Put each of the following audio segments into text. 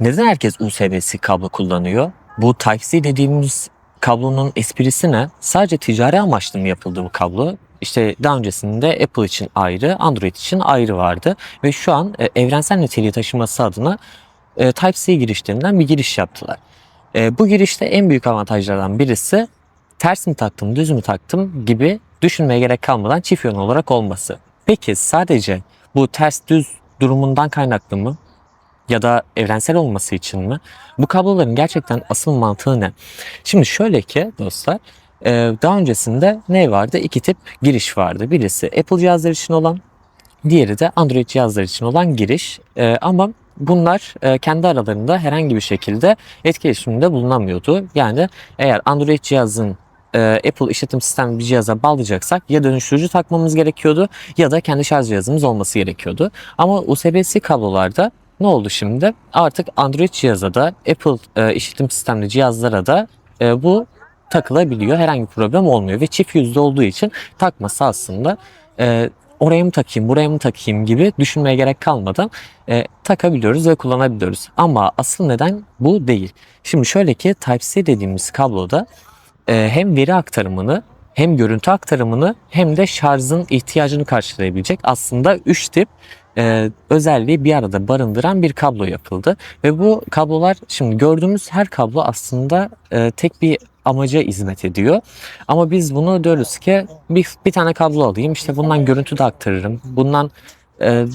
Neden herkes USB-C kablo kullanıyor? Bu Type-C dediğimiz kablonun esprisi ne? Sadece ticari amaçlı mı yapıldı bu kablo? İşte daha öncesinde Apple için ayrı, Android için ayrı vardı. Ve şu an e, evrensel niteliği taşıması adına e, Type-C girişlerinden bir giriş yaptılar. E, bu girişte en büyük avantajlardan birisi ters mi taktım, düz mü taktım gibi düşünmeye gerek kalmadan çift yön olarak olması. Peki sadece bu ters düz durumundan kaynaklı mı? Ya da evrensel olması için mi? Bu kabloların gerçekten asıl mantığı ne? Şimdi şöyle ki dostlar, e, daha öncesinde ne vardı? İki tip giriş vardı. Birisi Apple cihazlar için olan, diğeri de Android cihazlar için olan giriş. E, ama bunlar e, kendi aralarında herhangi bir şekilde etkileşimde bulunamıyordu. Yani eğer Android cihazın Apple işletim sistemli bir cihaza bağlayacaksak ya dönüştürücü takmamız gerekiyordu ya da kendi şarj cihazımız olması gerekiyordu. Ama USB-C kablolarda ne oldu şimdi? Artık Android cihaza da Apple e, işletim sistemli cihazlara da e, bu takılabiliyor. Herhangi bir problem olmuyor ve çift yüzde olduğu için takması aslında e, oraya mı takayım, buraya mı takayım gibi düşünmeye gerek kalmadan e, takabiliyoruz ve kullanabiliyoruz. Ama asıl neden bu değil. Şimdi şöyle ki Type-C dediğimiz kabloda e, hem veri aktarımını hem görüntü aktarımını hem de şarjın ihtiyacını karşılayabilecek aslında 3 tip e, özelliği bir arada barındıran bir kablo yapıldı. Ve bu kablolar şimdi gördüğümüz her kablo aslında e, tek bir amaca hizmet ediyor. Ama biz bunu diyoruz ki bir, bir tane kablo alayım işte bundan görüntü de aktarırım. Bundan e,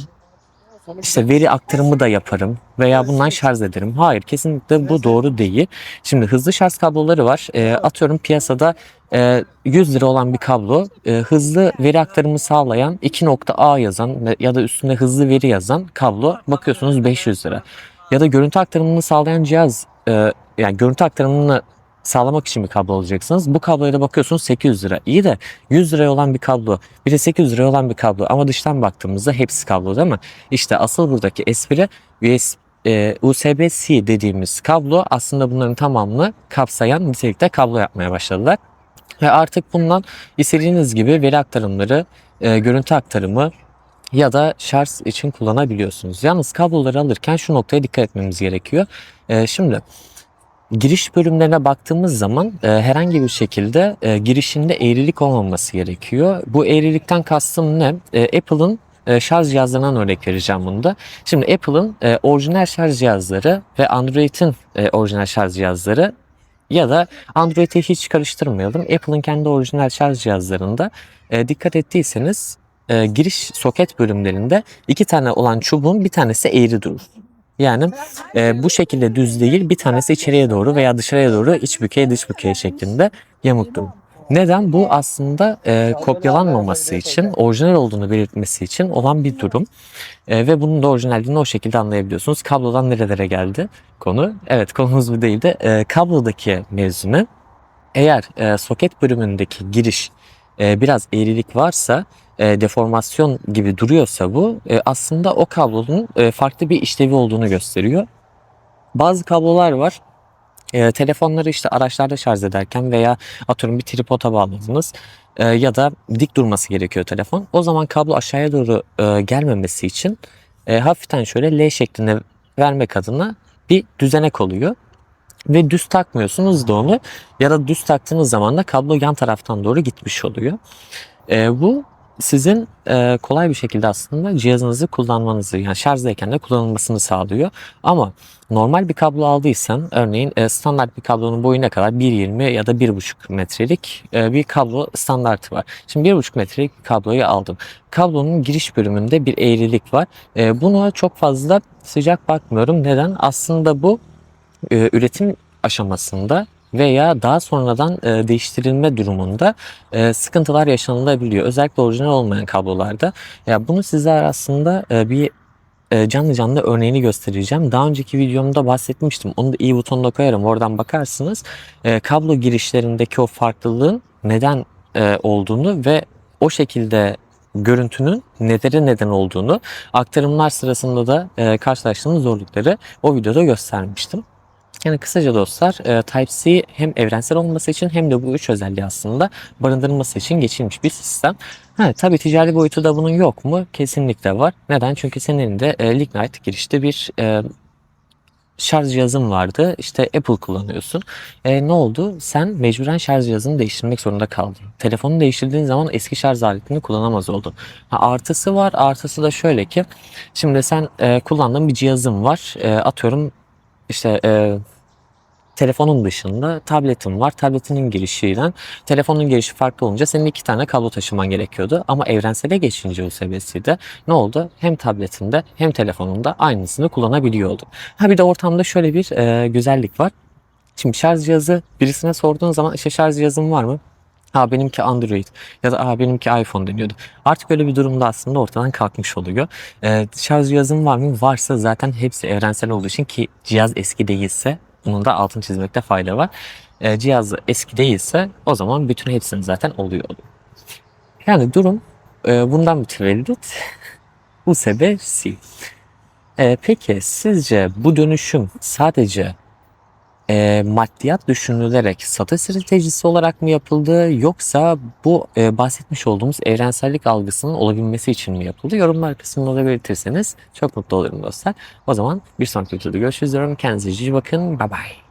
işte veri aktarımı da yaparım veya bundan şarj ederim. Hayır kesinlikle bu doğru değil. Şimdi hızlı şarj kabloları var. E, atıyorum piyasada e, 100 lira olan bir kablo e, hızlı veri aktarımı sağlayan 2.A yazan ya da üstünde hızlı veri yazan kablo bakıyorsunuz 500 lira. Ya da görüntü aktarımını sağlayan cihaz e, yani görüntü aktarımını sağlamak için bir kablo alacaksınız. Bu kabloya da bakıyorsunuz 800 lira. İyi de 100 liraya olan bir kablo, bir de 800 liraya olan bir kablo ama dıştan baktığımızda hepsi kablo değil mi? İşte asıl buradaki espri US, e, USB-C dediğimiz kablo aslında bunların tamamını kapsayan nitelikte kablo yapmaya başladılar. Ve artık bundan istediğiniz gibi veri aktarımları, e, görüntü aktarımı ya da şarj için kullanabiliyorsunuz. Yalnız kabloları alırken şu noktaya dikkat etmemiz gerekiyor. E, şimdi giriş bölümlerine baktığımız zaman e, herhangi bir şekilde e, girişinde eğrilik olmaması gerekiyor. Bu eğrilikten kastım ne? E, Apple'ın e, şarj cihazlarından örnek vereceğim bunda. Şimdi Apple'ın e, orijinal şarj cihazları ve Android'in e, orijinal şarj cihazları ya da Android'i hiç karıştırmayalım. Apple'ın kendi orijinal şarj cihazlarında dikkat ettiyseniz giriş soket bölümlerinde iki tane olan çubuğun bir tanesi eğri durur. Yani e, bu şekilde düz değil bir tanesi içeriye doğru veya dışarıya doğru iç bükey dış bükey şeklinde yamuk durur. Neden? Bu aslında e, kopyalanmaması için, orijinal olduğunu belirtmesi için olan bir durum. E, ve bunun da orijinalliğini o şekilde anlayabiliyorsunuz. Kablodan nerelere geldi konu? Evet konumuz bu değil de e, kablodaki mevzunu eğer e, soket bölümündeki giriş e, biraz eğrilik varsa e, deformasyon gibi duruyorsa bu e, aslında o kablonun e, farklı bir işlevi olduğunu gösteriyor. Bazı kablolar var. E, telefonları işte araçlarda şarj ederken veya atıyorum bir tripoda bağladınız e, ya da dik durması gerekiyor telefon. O zaman kablo aşağıya doğru e, gelmemesi için e, hafiften şöyle L şeklinde vermek adına bir düzenek oluyor. Ve düz takmıyorsunuz da onu ya da düz taktığınız zaman da kablo yan taraftan doğru gitmiş oluyor. E, bu sizin e, kolay bir şekilde aslında cihazınızı kullanmanızı yani şarjdayken de kullanılmasını sağlıyor. Ama normal bir kablo aldıysan örneğin e, standart bir kablonun boyu ne kadar 1.20 ya da 1.5 metrelik e, bir kablo standartı var. Şimdi 1.5 metrelik bir kabloyu aldım. Kablonun giriş bölümünde bir eğrilik var. E, buna çok fazla sıcak bakmıyorum. Neden? Aslında bu e, üretim aşamasında veya daha sonradan e, değiştirilme durumunda e, sıkıntılar yaşanılabiliyor. Özellikle orijinal olmayan kablolarda. Ya bunu sizler aslında e, bir e, canlı canlı örneğini göstereceğim. Daha önceki videomda bahsetmiştim. Onu da i butonuna koyarım. Oradan bakarsınız. E, kablo girişlerindeki o farklılığın neden e, olduğunu ve o şekilde görüntünün nelere neden olduğunu aktarımlar sırasında da e, karşılaştığımız zorlukları o videoda göstermiştim. Yani kısaca dostlar e, Type-C hem evrensel olması için hem de bu üç özelliği aslında barındırılması için geçilmiş bir sistem. Ha, tabii ticari boyutu da bunun yok mu? Kesinlikle var. Neden? Çünkü senin elinde e, Lignite girişte bir e, şarj cihazın vardı. İşte Apple kullanıyorsun. E, ne oldu? Sen mecburen şarj cihazını değiştirmek zorunda kaldın. Telefonu değiştirdiğin zaman eski şarj aletini kullanamaz oldun. Ha, artısı var. Artısı da şöyle ki şimdi sen e, kullandığın bir cihazın var. E, atıyorum işte e, telefonun dışında tabletin var. Tabletinin girişiyle telefonun girişi farklı olunca senin iki tane kablo taşıman gerekiyordu. Ama evrensele geçince USB'si ne oldu? Hem tabletinde hem telefonunda aynısını kullanabiliyor. Ha bir de ortamda şöyle bir e, güzellik var. Şimdi şarj cihazı birisine sorduğun zaman işte şarj cihazın var mı? Ha benimki Android ya da ha benimki iPhone deniyordu. Artık öyle bir durumda aslında ortadan kalkmış oluyor. Ee, şarj cihazın var mı? Varsa zaten hepsi evrensel olduğu için ki cihaz eski değilse bunun da altını çizmekte fayda var. Ee, cihaz eski değilse o zaman bütün hepsinin zaten oluyor. Yani durum e, bundan mütevellit USB-C. Ee, peki sizce bu dönüşüm sadece e, maddiyat düşünülerek satış stratejisi olarak mı yapıldı yoksa bu e, bahsetmiş olduğumuz evrensellik algısının olabilmesi için mi yapıldı? Yorumlar kısmında da belirtirseniz çok mutlu olurum dostlar. O zaman bir sonraki videoda görüşürüz diyorum. Kendinize iyi bakın. Bye bye.